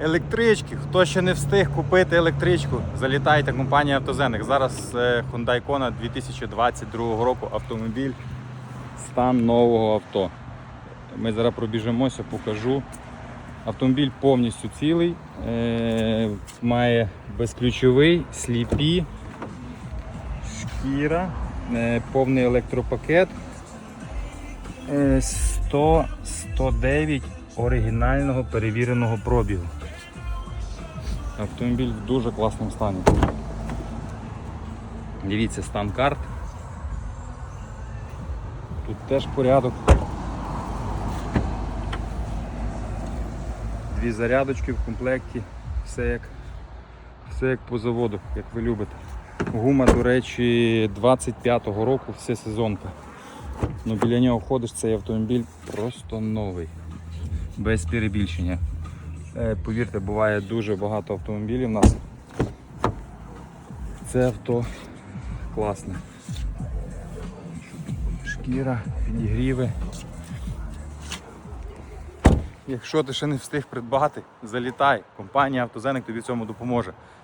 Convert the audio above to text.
Електрички, хто ще не встиг купити електричку, залітайте компанія Автозеник. Зараз е, Hyundai Kona 2022 року автомобіль, стан нового авто. Ми зараз пробіжимося, покажу. Автомобіль повністю цілий, е, має безключовий, сліпі, шкіра, е, повний електропакет. Е, 100 109 оригінального перевіреного пробігу. Автомобіль в дуже класному стані. Дивіться стан карт. Тут теж порядок. Дві зарядочки в комплекті, все як, все як по заводу, як ви любите. Гума, до речі, 25-го року, все сезонка. Ну, біля нього ходиш, цей автомобіль просто новий. Без перебільшення. Е, Повірте, буває дуже багато автомобілів у нас. Це авто класне. Шкіра, підігріви. Якщо ти ще не встиг придбати, залітай. Компанія Автозеник тобі цьому допоможе.